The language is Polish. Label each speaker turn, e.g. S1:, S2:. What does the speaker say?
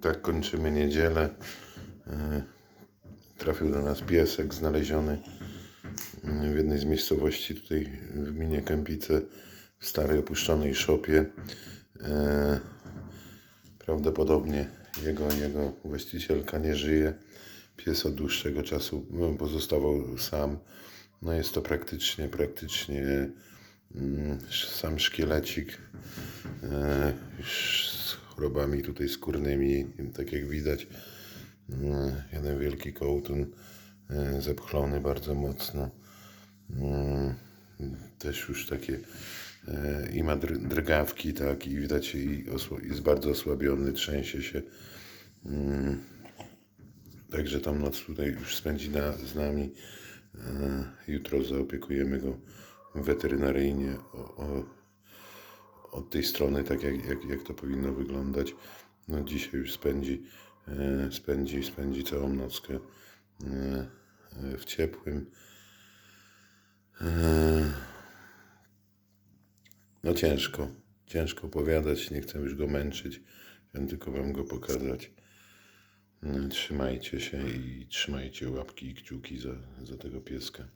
S1: tak kończymy niedzielę. E, Trafił do nas piesek znaleziony w jednej z miejscowości tutaj w gminie Kępice w starej opuszczonej szopie. E, Prawdopodobnie jego, jego właścicielka nie żyje. Pies od dłuższego czasu no, pozostawał sam. No jest to praktycznie, praktycznie mm, sam szkielecik e, chorobami tutaj skórnymi, tak jak widać. Mm, Jeden wielki kołtun e, zepchlony bardzo mocno. Mm, Też już takie e, i ma dr- drgawki, tak, i widać i jest bardzo osłabiony, trzęsie się. Mm, Także tą noc tutaj już spędzi na, z nami. E, Jutro zaopiekujemy go weterynaryjnie o, o, od tej strony, tak jak, jak, jak to powinno wyglądać. No dzisiaj już spędzi, e, spędzi, spędzi całą nockę e, w ciepłym. E, No ciężko, ciężko opowiadać, nie chcę już go męczyć, chciałem tylko wam go pokazać. Trzymajcie się i trzymajcie łapki i kciuki za, za tego pieska.